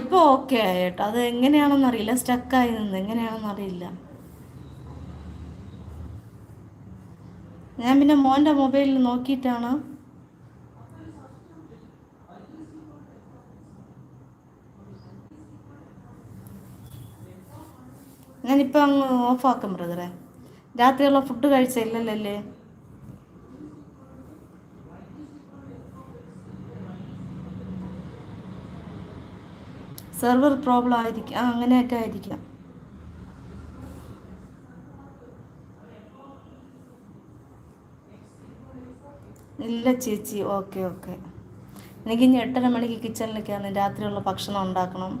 ഇപ്പോൾ ഓക്കെ ആയിട്ടോ. അത് എങ്ങനെയാണെന്നറിയില്ല സ്റ്റക്കായി നിന്ന്. എങ്ങനെയാണെന്നറിയില്ല ഞാൻ പിന്നെ മോന്റെ മൊബൈലിൽ നോക്കിയിട്ടാണ്. ഞാനിപ്പോൾ അങ്ങ് ഓഫാക്കും ബ്രദറെ രാത്രിയുള്ള ഫുഡ് കഴിച്ചില്ലല്ലേ സെർവർ പ്രോബ്ലം ആയിരിക്കും ആ അങ്ങനെയായിട്ടായിരിക്കാം ഇല്ല ചേച്ചി ഓക്കെ ഓക്കെ. എനിക്ക് ഇനി എട്ടര മണിക്ക് കിച്ചണിലേക്കാണ് രാത്രിയുള്ള ഭക്ഷണം ഉണ്ടാക്കണം.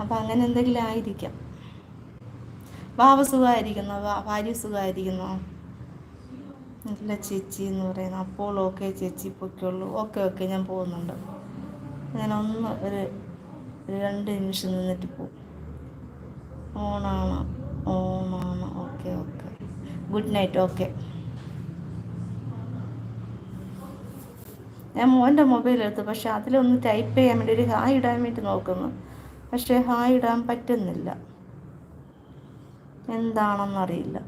അപ്പം അങ്ങനെ എന്തെങ്കിലും ആയിരിക്കാം. വാവ സുഖമായിരിക്കുന്നോ? ഭാര്യ സുഖമായിരിക്കുന്നു? ഇല്ല ചേച്ചി എന്ന് പറയുന്നത് അപ്പോൾ ഓക്കെ ചേച്ചി പൊയ്ക്കുള്ളൂ. ഓക്കെ ഓക്കെ ഞാൻ പോകുന്നുണ്ട്. ഞാൻ ഒന്ന് ഒരു രണ്ട് നിമിഷം നിന്നിട്ട് പോകും ഓണാണ് ഓണാണ്. Okay okay. Good night okay. ഞാൻ മോന്റെ മൊബൈൽ എടുത്തു പക്ഷെ അതിലൊന്ന് ടൈപ്പ് ചെയ്യാൻ വേണ്ടി ഒരു ഹായ് ഇടാൻ വേണ്ടി നോക്കുന്നു. പക്ഷേ ഹായ് ഇടാൻ പറ്റുന്നില്ല. എന്താണെന്നറിയില്ല.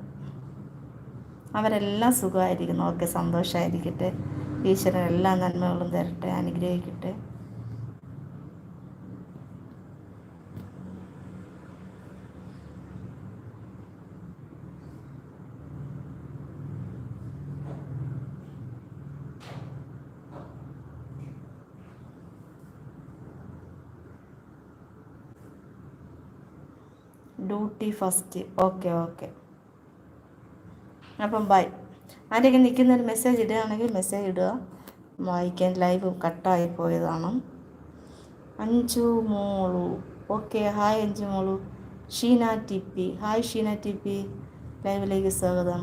അവരെല്ലാം സുഖമായിരിക്കുന്നു. ഓക്കെ സന്തോഷമായിരിക്കട്ടെ. ഈശ്വരൻ എല്ലാ നന്മകളും തരട്ടെ. അനുഗ്രഹിക്കട്ടെ. Duty first. Okay okay. അപ്പം ബൈ ആരെയൊക്കെ നിൽക്കുന്ന ഒരു മെസ്സേജ് ഇടുകയാണെങ്കിൽ മെസ്സേജ് ഇടുക. വായിക്കാൻ ലൈവ് കട്ടായി പോയതാണ്. അഞ്ചു മോളു. ഓക്കെ ഹായ് അഞ്ചു മോളു. Sheena T P hi Sheena T P ലൈവിലേക്ക് സ്വാഗതം.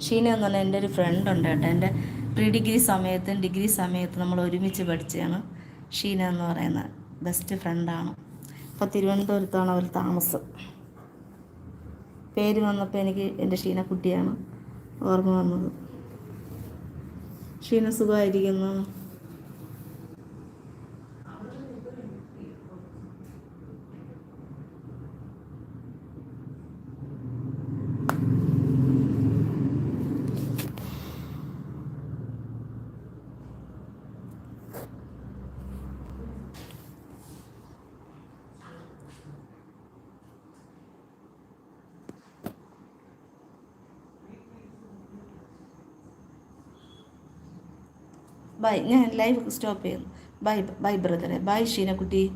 ഷീന എന്ന് പറഞ്ഞാൽ എന്റെ ഒരു ഫ്രണ്ട് ഉണ്ട് കേട്ടോ. എന്റെ പ്രീ ഡിഗ്രി സമയത്തും ഡിഗ്രി സമയത്തും നമ്മൾ ഒരുമിച്ച് പഠിച്ചതാണ്. ഷീന എന്ന് പറയുന്ന ബെസ്റ്റ് ഫ്രണ്ടാണ് ഇപ്പോൾ തിരുവനന്തപുരത്താണ് അവർ താമസം. പേര് വന്നപ്പോൾ എനിക്ക് എന്റെ ഷീനക്കുട്ടിയാണ് ഓർമ്മ വന്നത്. ഷീന സുഖമായിരിക്കുന്നു. ബൈ ഞാൻ ലൈവ് സ്റ്റോപ്പ് ചെയ്യുന്നു. ബൈ ബൈ ബ്രദറെ ബൈ ഷീനക്കുട്ടി.